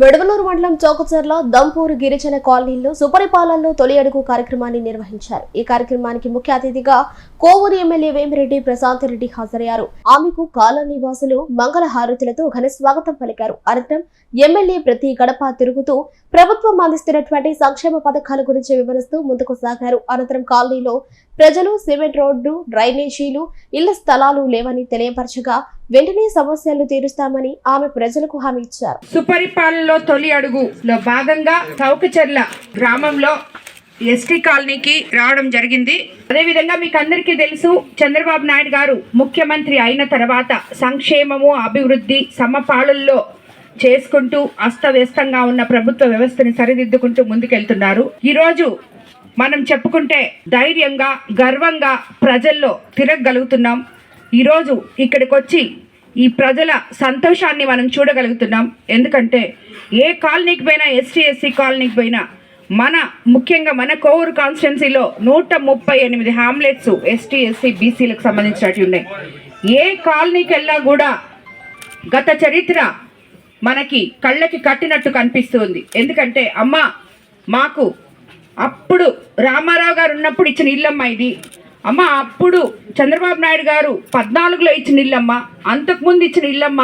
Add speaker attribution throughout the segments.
Speaker 1: వెడవలూరు మండలం చౌకచర్ల దంపూరు గిరిజన కాలనీలో సుపరిపాలనలో తొలి అడుగు కార్యక్రమాన్ని నిర్వహించారు. ఈ కార్యక్రమానికి ముఖ్య అతిథిగా కోవూరు ఎమ్మెల్యే వేమిరెడ్డి ప్రశాంత్ రెడ్డి హాజరయ్యారు. ఆమెకు కాలనీ వాసులు మంగళ హారతులతో ఘన స్వాగతం పలికారు. అనంతరం ఎమ్మెల్యే ప్రతి గడప తిరుగుతూ ప్రభుత్వం అందిస్తున్నటువంటి సంక్షేమ పథకాల గురించి వివరిస్తూ ముందుకు సాగారు. అనంతరం కాలనీలో ప్రజలు సిమెంట్ రోడ్డు డ్రైనేజీలు ఇళ్ళ స్థలాలు లేవని తెలియపరచగా వెంటనే సమస్యలు తీరుస్తామని ఆమె ప్రజలకు హామీ ఇచ్చారు.
Speaker 2: సుపరిపాలనలో తొలి అడుగులో భాగంగా చౌకచెర్ల గ్రామంలో ఎస్టీ కాలనీకి రావడం జరిగింది. అదేవిధంగా మీకు అందరికీ తెలుసు చంద్రబాబు నాయుడు గారు ముఖ్యమంత్రి అయిన తర్వాత సంక్షేమము అభివృద్ధి సమపాళుల్లో చేసుకుంటూ అస్తవ్యస్తంగా ఉన్న ప్రభుత్వ వ్యవస్థని సరిదిద్దుకుంటూ ముందుకెళ్తున్నారు. ఈరోజు మనం చెప్పుకుంటే ధైర్యంగా గర్వంగా ప్రజల్లో తిరగగలుగుతున్నాం. ఈరోజు ఇక్కడికి వచ్చి ఈ ప్రజల సంతోషాన్ని మనం చూడగలుగుతున్నాం. ఎందుకంటే ఏ కాలనీకి పోయినా ఎస్టీ ఎస్సీ కాలనీకి పోయినా మన ముఖ్యంగా మన కోవూరు కాన్స్టిట్యున్సీలో నూట ముప్పై ఎనిమిది హామ్లెట్స్ ఎస్టీ ఎస్సీ బీసీలకు సంబంధించినట్టు ఉన్నాయి. ఏ కాలనీకి వెళ్ళా కూడా గత చరిత్ర మనకి కళ్ళకి కట్టినట్టు కనిపిస్తుంది. ఎందుకంటే అమ్మ మాకు అప్పుడు రామారావు గారు ఉన్నప్పుడు ఇచ్చిన ఇల్లమ్మ ఇది. అమ్మ అప్పుడు చంద్రబాబు నాయుడు గారు పద్నాలుగులో ఇచ్చిన ఇల్లమ్మ అంతకుముందు ఇచ్చిన ఇల్లమ్మ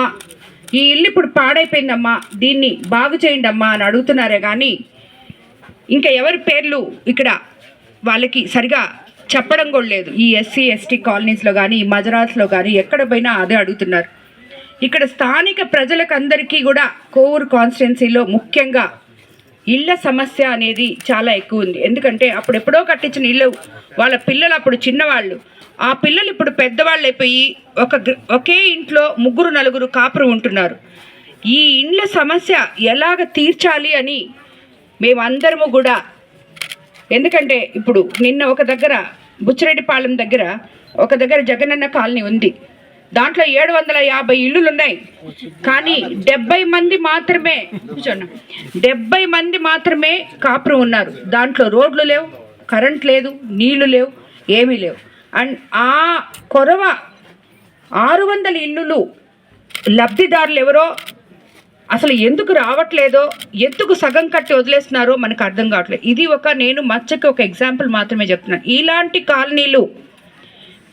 Speaker 2: ఈ ఇల్లు ఇప్పుడు పాడైపోయిందమ్మా దీన్ని బాగు చేయండి అమ్మా అని అడుగుతున్నారే కానీ ఇంకా ఎవరి పేర్లు ఇక్కడ వాళ్ళకి సరిగా చెప్పడం కూడా లేదు. ఈ ఎస్సీ ఎస్టీ కాలనీస్లో కానీ ఈ కానీ ఎక్కడ పోయినా అదే అడుగుతున్నారు. ఇక్కడ స్థానిక ప్రజలకందరికీ కూడా కోవూరు కాన్స్టిట్యున్సీలో ముఖ్యంగా ఇళ్ళ సమస్య అనేది చాలా ఎక్కువ ఉంది. ఎందుకంటే అప్పుడు ఎప్పుడో కట్టించిన ఇల్లు వాళ్ళ పిల్లలు అప్పుడు చిన్నవాళ్ళు. ఆ పిల్లలు ఇప్పుడు పెద్దవాళ్ళు అయిపోయి ఒక గ్ర- ఒకే ఇంట్లో ముగ్గురు నలుగురు కాపురు ఉంటున్నారు. ఈ ఇండ్ల సమస్య ఎలాగ తీర్చాలి అని మేమందరము కూడా ఎందుకంటే ఇప్పుడు నిన్న ఒక దగ్గర బుచ్చిరెడ్డిపాలెం దగ్గర ఒక దగ్గర జగనన్న కాలనీ ఉంది. దాంట్లో ఏడు వందల యాభై ఇల్లులు ఉన్నాయి కానీ డెబ్బై మంది మాత్రమే కూర్చోండి. డెబ్బై మంది మాత్రమే కాపురం ఉన్నారు. దాంట్లో రోడ్లు లేవు కరెంట్ లేదు నీళ్ళు లేవు ఏమీ లేవు. అండ్ ఆ కొరవ ఆరు వందల ఇల్లులు లబ్ధిదారులు ఎవరో అసలు ఎందుకు రావట్లేదో ఎందుకు సగం కట్టి వదిలేస్తున్నారో మనకు అర్థం కావట్లేదు. ఇది ఒక నేను మచ్చకి ఒక ఎగ్జాంపుల్ మాత్రమే చెప్తున్నాను. ఇలాంటి కాలనీలు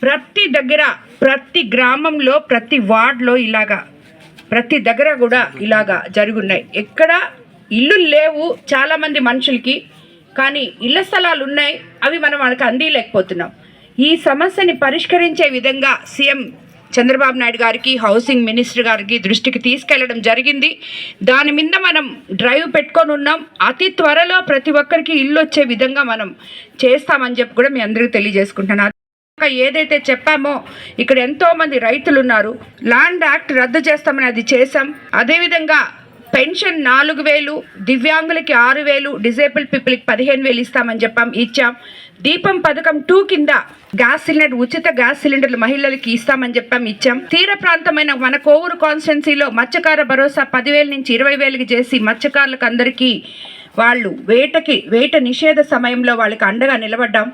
Speaker 2: ప్రతి దగ్గర ప్రతి గ్రామంలో ప్రతి వార్డులో ఇలాగా. ప్రతి దగ్గర కూడా ఇలాగా జరుగున్నాయి. ఎక్కడ ఇల్లు లేవు చాలామంది మనుషులకి కానీ ఇళ్ళ స్థలాలు ఉన్నాయి అవి మనం వాళ్ళకి అందిలేకపోతున్నాం ఈ సమస్యని పరిష్కరించే విధంగా సీఎం చంద్రబాబు నాయుడు గారికి హౌసింగ్ మినిస్టర్ గారికి దృష్టికి తీసుకెళ్ళడం జరిగింది. దాని మీద మనం డ్రైవ్ పెట్టుకొని ఉన్నాం. అతి త్వరలో ప్రతి ఒక్కరికి ఇల్లు వచ్చే విధంగా మనం చేస్తామని చెప్పి కూడా మీ అందరికీ తెలియజేసుకుంటున్నాను. ఏదైతే చెప్పామో ఇక్కడ ఎంతో మంది రైతులు ఉన్నారు ల్యాండ్ యాక్ట్ రద్దు చేస్తామని అది చేసాం అదేవిధంగా పెన్షన్ నాలుగు వేలు దివ్యాంగులకి ఆరు వేలు డిజేబుల్ పీపుల్కి పదిహేను వేలు ఇస్తామని చెప్పాం ఇచ్చాం. దీపం పథకం టూ కింద గ్యాస్ సిలిండర్ ఉచిత గ్యాస్ సిలిండర్లు మహిళలకి ఇస్తామని చెప్పాం ఇచ్చాం. తీర ప్రాంతమైన మన కోవూరు కాన్స్టిట్యున్సీలో మత్స్యకార భరోసా పదివేల నుంచి ఇరవై వేలకి చేసి మత్స్యకారులకు అందరికీ వాళ్ళు వేటకి వేట నిషేధ సమయంలో వాళ్ళకి అండగా నిలబడ్డాం.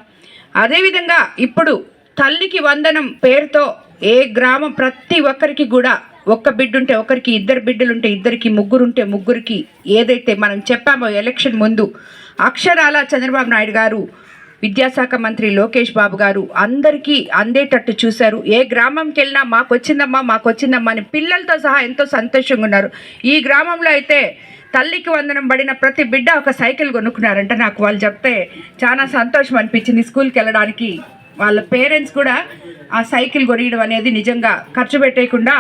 Speaker 2: అదేవిధంగా ఇప్పుడు తల్లికి వందనం పేరుతో ఏ గ్రామం ప్రతి ఒక్కరికి కూడా ఒక్క బిడ్డుంటే ఒకరికి ఇద్దరు బిడ్డలుంటే ఇద్దరికి ముగ్గురుంటే ముగ్గురికి ఏదైతే మనం చెప్పామో ఎలక్షన్ ముందు అక్షరాల చంద్రబాబు నాయుడు గారు విద్యాశాఖ మంత్రి లోకేష్ బాబు గారు అందరికీ అందేటట్టు చూశారు. ఏ గ్రామంకి వెళ్ళినా మాకు వచ్చిందమ్మా మాకు వచ్చిందమ్మా అని పిల్లలతో సహా ఎంతో సంతోషంగా ఉన్నారు. ఈ గ్రామంలో అయితే తల్లికి వందనం పడిన ప్రతి బిడ్డ ఒక సైకిల్ కొనుక్కున్నారంట. నాకు వాళ్ళు చెప్తే చాలా సంతోషం అనిపించింది. స్కూల్కి వెళ్ళడానికి వాళ్ళ పేరెంట్స్ కూడా ఆ సైకిల్ కొనియడం అనేది నిజంగా ఖర్చు పెట్టేయకుండా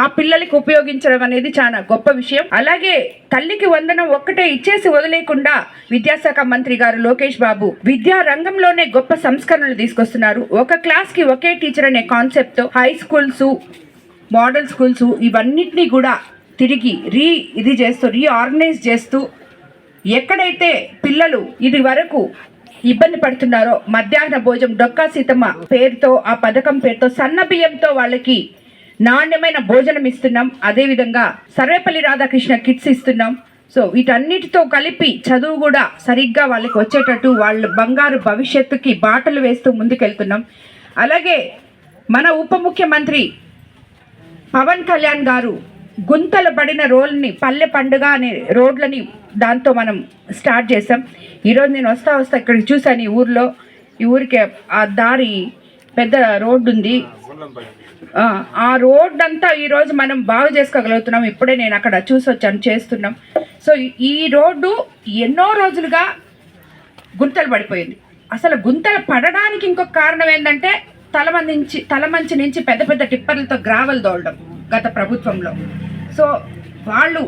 Speaker 2: ఆ పిల్లలకి ఉపయోగించడం అనేది చాలా గొప్ప విషయం. అలాగే తల్లికి వందనం ఒక్కటే ఇచ్చేసి వదిలేయకుండా విద్యాశాఖ మంత్రి గారు లోకేష్ బాబు విద్యా రంగంలోనే గొప్ప సంస్కరణలు తీసుకొస్తున్నారు. ఒక క్లాస్కి ఒకే టీచర్ అనే కాన్సెప్ట్తో హై స్కూల్స్ మోడల్ స్కూల్స్ ఇవన్నిటినీ కూడా తిరిగి రీ ఇది చేస్తూ రీఆర్గనైజ్ చేస్తూ ఎక్కడైతే పిల్లలు ఇది వరకు ఇబ్బంది పడుతున్నారో మధ్యాహ్న భోజనం డొక్కా సీతమ్మ పేరుతో ఆ పథకం పేరుతో సన్న బియ్యంతో వాళ్ళకి నాణ్యమైన భోజనం ఇస్తున్నాం. అదేవిధంగా సర్వేపల్లి రాధాకృష్ణ కిట్స్ ఇస్తున్నాం. సో వీటన్నిటితో కలిపి చదువు కూడా సరిగ్గా వాళ్ళకి వచ్చేటట్టు వాళ్ళ బంగారు భవిష్యత్తుకి బాటలు వేస్తూ ముందుకెళ్తున్నాం. అలాగే మన ఉప ముఖ్యమంత్రి పవన్ కళ్యాణ్ గారు గుంతలు పడిన రోల్ని పల్లె పండుగ అనే రోడ్లని దాంతో మనం స్టార్ట్ చేసాం ఈరోజు నేను వస్తా వస్తా ఇక్కడికి చూశాను ఈ ఊర్లో. ఈ ఊరికి ఆ దారి పెద్ద రోడ్డు ఉంది. ఆ, ఆ రోడ్ అంతా ఈరోజు మనం బాగు చేసుకోగలుగుతున్నాం. ఇప్పుడే నేను అక్కడ చూసి వచ్చాను చేస్తున్నాం. సో ఈ రోడ్డు ఎన్నో రోజులుగా గుంతలు పడిపోయింది. అసలు గుంతలు పడడానికి ఇంకొక కారణం ఏంటంటే తలమందించి తలమంచి నుంచి పెద్ద పెద్ద టిప్పర్లతో గ్రావెల్ దోలడం గత ప్రభుత్వంలో. సో వాళ్ళు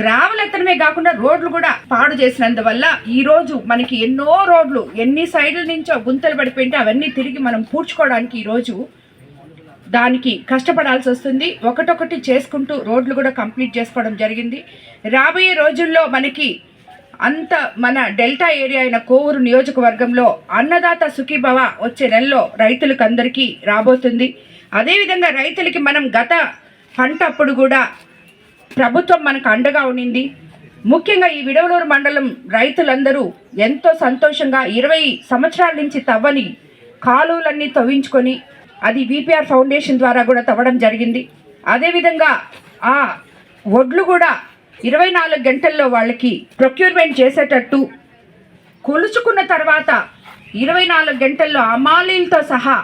Speaker 2: గ్రావెల్ ఎత్తడమే కాకుండా రోడ్లు కూడా పాడు చేసినందువల్ల ఈ రోజు మనకి ఎన్నో రోడ్లు ఎన్ని సైడ్ల నుంచో గుంతలు పడిపోయింటే అవన్నీ తిరిగి మనం పూడ్చుకోవడానికి ఈరోజు దానికి కష్టపడాల్సి వస్తుంది. ఒకటొకటి చేసుకుంటూ రోడ్లు కూడా కంప్లీట్ చేసుకోవడం జరిగింది. రాబోయే రోజుల్లో మనకి అంత మన డెల్టా ఏరియా అయిన కోవూరు నియోజకవర్గంలో అన్నదాత సుఖీభవ వచ్చే నెలలో రైతులకు అందరికీ రాబోతుంది. అదేవిధంగా రైతులకి మనం గత పంట అప్పుడు కూడా ప్రభుత్వం మనకు అండగా ఉండింది. ముఖ్యంగా ఈ విడవలూరు మండలం రైతులందరూ ఎంతో సంతోషంగా ఇరవై సంవత్సరాల నుంచి తవ్వని కాలువలన్నీ తవ్వించుకొని అది విపిఆర్ ఫౌండేషన్ ద్వారా కూడా తవ్వడం జరిగింది. అదేవిధంగా ఆ ఒడ్లు కూడా ఇరవై నాలుగు గంటల్లో వాళ్ళకి ప్రొక్యూర్మెంట్ చేసేటట్టు కొలుచుకున్న తర్వాత ఇరవై నాలుగు గంటల్లో అమాలీలతో సహా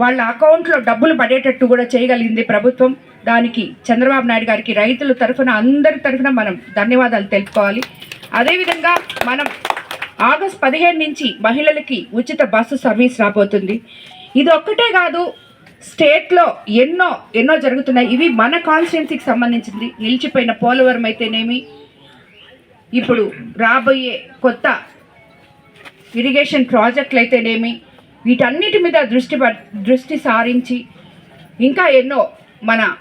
Speaker 2: వాళ్ళ అకౌంట్లో డబ్బులు పడేటట్టు కూడా చేయగలిగింది ప్రభుత్వం. దానికి చంద్రబాబు నాయుడు గారికి రైతుల తరఫున అందరి తరఫున మనం ధన్యవాదాలు తెలుపుకోవాలి. అదేవిధంగా మనం ఆగస్ట్ పదిహేను నుంచి మహిళలకి ఉచిత బస్సు సర్వీస్ రాబోతుంది. ఇది ఒక్కటే కాదు స్టేట్లో ఎన్నో ఎన్నో జరుగుతున్నాయి. ఇవి మన కాన్స్టిట్యున్సీకి సంబంధించింది. నిలిచిపోయిన పోలవరం అయితేనేమి ఇప్పుడు రాబోయే కొత్త ఇరిగేషన్ ప్రాజెక్టులు అయితేనేమి వీటన్నిటి మీద దృష్టి ప- దృష్టి సారించి ఇంకా ఎన్నో మన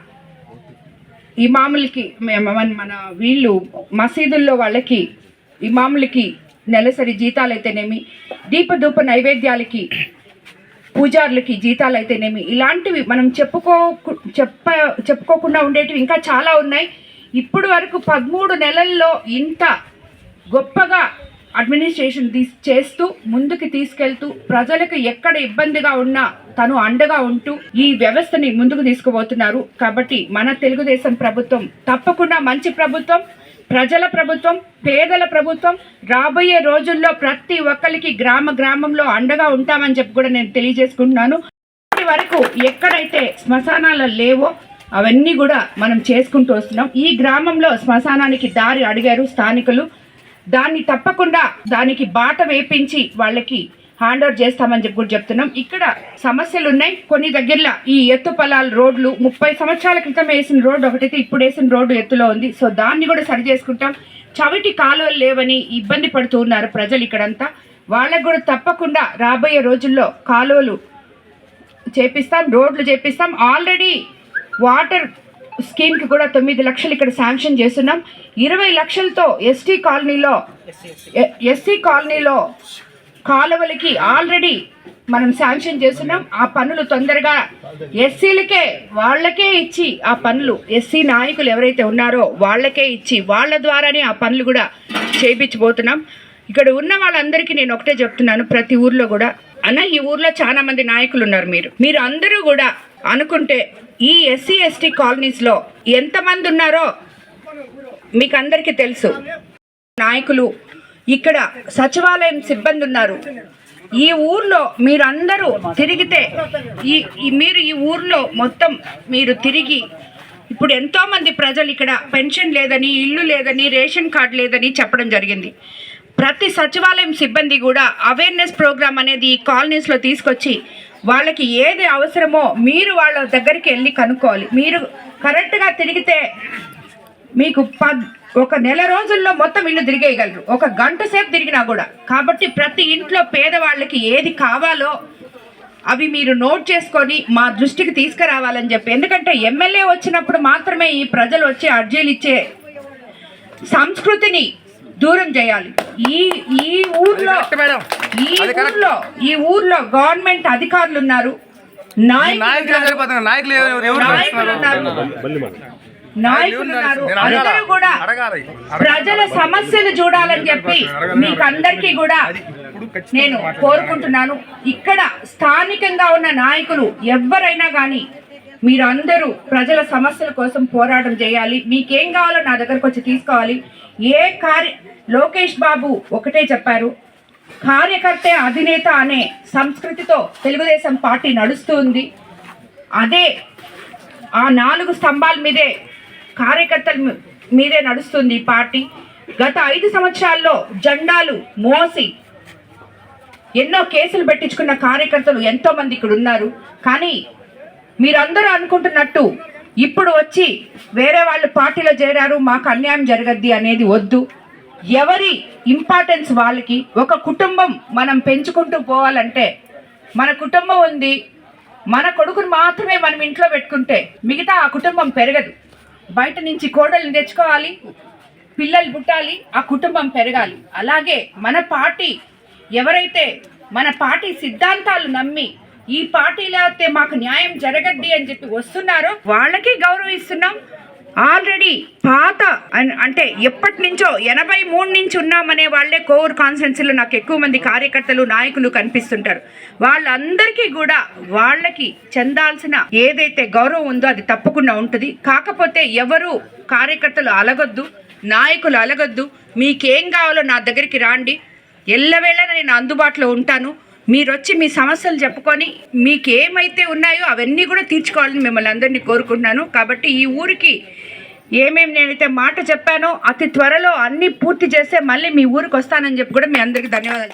Speaker 2: ఇమాములకి మన మన వీళ్ళు మసీదుల్లో వాళ్ళకి ఇమాములకి నెలసరి జీతాలు అయితేనేమి దీపధూప నైవేద్యాలకి పూజారులకి జీతాలు అయితేనేమి ఇలాంటివి మనం చెప్పుకో చెప్ప చెప్పుకోకుండా ఉండేటివి ఇంకా చాలా ఉన్నాయి. ఇప్పుడు వరకు పదమూడు నెలల్లో ఇంత గొప్పగా అడ్మినిస్ట్రేషన్ తీస్ చేస్తూ ముందుకు తీసుకెళ్తూ ప్రజలకు ఎక్కడ ఇబ్బందిగా ఉన్నా తను అండగా ఉంటూ ఈ వ్యవస్థని ముందుకు తీసుకుపోతున్నారు. కాబట్టి మన తెలుగుదేశం ప్రభుత్వం తప్పకుండా మంచి ప్రభుత్వం ప్రజల ప్రభుత్వం పేదల ప్రభుత్వం రాబోయే రోజుల్లో ప్రతి ఒక్కరికి గ్రామ గ్రామంలో అండగా ఉంటామని చెప్పి కూడా నేను తెలియజేసుకుంటున్నాను. ఇప్పటి వరకు ఎక్కడైతే శ్మశానాలు లేవో అవన్నీ కూడా మనం చేసుకుంటూ వస్తున్నాం. ఈ గ్రామంలో శ్మశానానికి దారి అడిగారు స్థానికులు. దాన్ని తప్పకుండా దానికి బాట వేపించి వాళ్ళకి హ్యాండ్ ఓవర్ చేస్తామని చెప్పి కూడా చెప్తున్నాం. ఇక్కడ సమస్యలు ఉన్నాయి కొన్ని దగ్గరలో ఈ ఎత్తు పొలాల రోడ్లు ముప్పై సంవత్సరాల క్రితం వేసిన రోడ్డు ఒకటైతే ఇప్పుడు వేసిన రోడ్డు ఎత్తులో ఉంది. సో దాన్ని కూడా సరి చేసుకుంటాం. చవిటి కాలువలు లేవని ఇబ్బంది పడుతూ ఉన్నారు ప్రజలు ఇక్కడంతా. వాళ్ళకు కూడా తప్పకుండా రాబోయే రోజుల్లో కాలువలు చేపిస్తాం రోడ్లు చేపిస్తాం. ఆల్రెడీ వాటర్ స్కీమ్కి కూడా తొమ్మిది లక్షలు ఇక్కడ శాంక్షన్ చేస్తున్నాం. ఇరవై లక్షలతో ఎస్టీ కాలనీలో ఎస్సీ కాలనీలో కాలువలకి ఆల్రెడీ మనం శాంక్షన్ చేస్తున్నాం. ఆ పనులు తొందరగా ఎస్సీలకే వాళ్ళకే ఇచ్చి ఆ పనులు ఎస్సీ నాయకులు ఎవరైతే ఉన్నారో వాళ్ళకే ఇచ్చి వాళ్ళ ద్వారానే ఆ పనులు కూడా చేయించబోతున్నాం ఇక్కడ ఉన్న వాళ్ళందరికీ నేను ఒకటే చెప్తున్నాను ప్రతి ఊర్లో కూడా. అన్న ఈ ఊర్లో చాలా మంది నాయకులు ఉన్నారు మీరు. మీరు అందరూ కూడా అనుకుంటే ఈ ఎస్సీ ఎస్టీ కాలనీస్లో ఎంతమంది ఉన్నారో మీకు అందరికీ తెలుసు. నాయకులు ఇక్కడ సచివాలయం సిబ్బంది ఉన్నారు ఈ ఊర్లో మీరందరూ తిరిగితే ఈ మీరు ఈ ఊర్లో మొత్తం మీరు తిరిగి ఇప్పుడు ఎంతోమంది ప్రజలు ఇక్కడ పెన్షన్ లేదని ఇల్లు లేదని రేషన్ కార్డు లేదని చెప్పడం జరిగింది. ప్రతి సచివాలయం సిబ్బంది కూడా అవేర్నెస్ ప్రోగ్రామ్ అనేది ఈ కాలనీస్లో తీసుకొచ్చి వాళ్ళకి ఏది అవసరమో మీరు వాళ్ళ దగ్గరికి వెళ్ళి కనుక్కోవాలి. మీరు కరెక్ట్గా తిరిగితే మీకు పద్ ఒక నెల రోజుల్లో మొత్తం ఇల్లు తిరిగేయగలరు. ఒక గంట సేపు తిరిగినా కూడా. కాబట్టి ప్రతి ఇంట్లో పేదవాళ్ళకి ఏది కావాలో అవి మీరు నోట్ చేసుకొని మా దృష్టికి తీసుకురావాలని చెప్పి. ఎందుకంటే ఎమ్మెల్యే వచ్చినప్పుడు మాత్రమే ఈ ప్రజలు వచ్చి అర్జీలు ఇచ్చే సంస్కృతిని దూరం చేయాలి. ఈ ఈ ఊర్లో ఈ ఊర్లో ఈ ఊర్లో గవర్నమెంట్ అధికారులు ఉన్నారు నాయకులు
Speaker 3: నాయకులు
Speaker 2: ఉన్నారు.
Speaker 3: సరిపోతున్నారు. నాయకులు ఎవరు ఎవరు
Speaker 2: నాయకులు ఉన్నారు. నాయకులు ఉన్నారు.
Speaker 3: నేను
Speaker 2: అందరూ
Speaker 3: అడగాలి.
Speaker 2: కూడా
Speaker 3: అడగాలి.
Speaker 2: ప్రజల సమస్యలు చూడాలని చెప్పి మీకు అందరికీ కూడా నేను కోరుకుంటున్నాను. ఇక్కడ స్థానికంగా ఉన్న నాయకులు ఎవరైనా కానీ మీరందరూ ప్రజల సమస్యల కోసం పోరాటం చేయాలి. మీకేం కావాలో నా దగ్గరకు వచ్చి తీసుకోవాలి. ఏ కార్య లోకేష్ బాబు ఒకటే చెప్పారు. కార్యకర్త అధినేత అనే సంస్కృతితో తెలుగుదేశం పార్టీ నడుస్తుంది. అదే ఆ నాలుగు స్తంభాల మీదే కార్యకర్తల మీదే నడుస్తుంది ఈ పార్టీ. గత ఐదు సంవత్సరాల్లో జెండాలు మోసి ఎన్నో కేసులు పెట్టించుకున్న కార్యకర్తలు ఎంతోమంది ఇక్కడ ఉన్నారు కానీ మీరందరూ అనుకుంటున్నట్టు ఇప్పుడు వచ్చి వేరే వాళ్ళు పార్టీలో చేరారు మాకు అన్యాయం జరగద్ది అనేది వద్దు. ఎవరి ఇంపార్టెన్స్ వాళ్ళకి? ఒక కుటుంబం మనం పెంచుకుంటూ పోవాలంటే మన కుటుంబం ఉంది మన కొడుకుని మాత్రమే మనం ఇంట్లో పెట్టుకుంటే మిగతా ఆ కుటుంబం పెరగదు. బయట నుంచి కోడల్ని తెచ్చుకోవాలి పిల్లలు పుట్టాలి ఆ కుటుంబం పెరగాలి. అలాగే మన పార్టీ ఎవరైతే మన పార్టీ సిద్ధాంతాలు నమ్మి ఈ పార్టీలో అయితే మాకు న్యాయం జరగద్ది అని చెప్పి వస్తున్నారో. వాళ్ళకి గౌరవిస్తున్నాం. ఆల్రెడీ పాత అన్- అంటే ఎప్పటి నుంచో ఎనభై మూడు నుంచి ఉన్నామనే వాళ్ళే కోవూరు కాన్స్టిట్యున్సీలో నాకు ఎక్కువ మంది కార్యకర్తలు నాయకులు కనిపిస్తుంటారు. వాళ్ళందరికీ కూడా వాళ్ళకి చెందాల్సిన ఏదైతే గౌరవం ఉందో అది తప్పకుండా ఉంటుంది. కాకపోతే ఎవరు కార్యకర్తలు అలగొద్దు నాయకులు అలగొద్దు. మీకేం కావాలో నా దగ్గరికి రాండి. ఎల్లవేళ నేను అందుబాటులో ఉంటాను. మీరు వచ్చి మీ సమస్యలు చెప్పుకొని మీకు ఏమైతే ఉన్నాయో అవన్నీ కూడా తీర్చుకోవాలని మిమ్మల్ని అందరినీ కోరుకుంటున్నాను. కాబట్టి ఈ ఊరికి ఏమేమి నేనైతే మాట చెప్పానో అతి త్వరలో అన్నీ పూర్తి చేస్తే మళ్ళీ మీ ఊరికి వస్తానని చెప్పి కూడా మీ అందరికీ ధన్యవాదాలు.